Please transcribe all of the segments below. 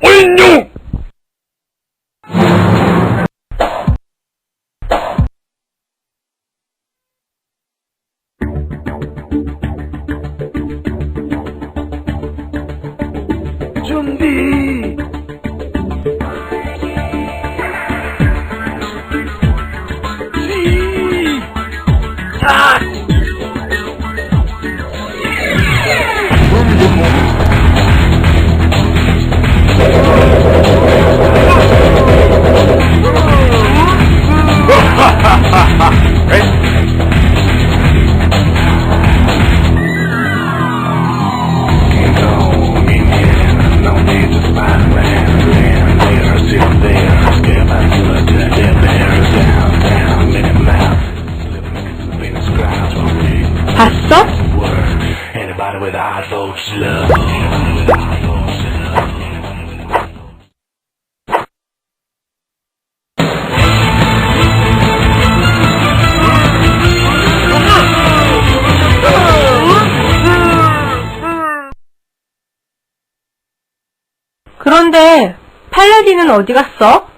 어인용! 준비! Love. 그런데 팔라딘은 어디 갔어?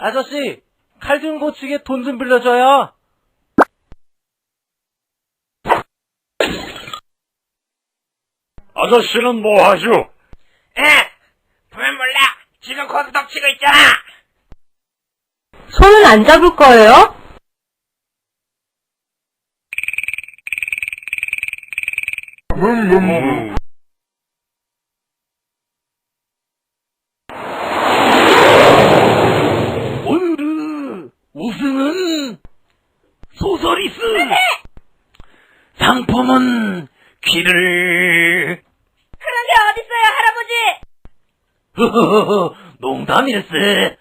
아저씨, 칼 좀 고치게 돈 좀 빌려줘요. 아저씨는 뭐 하죠? 에! 보면 몰라! 지금 거기 덮치고 있잖아! 손은 안 잡을 거예요? 오늘은 상품은 귀를 그런데 어딨어요, 할아버지! 농담이랬어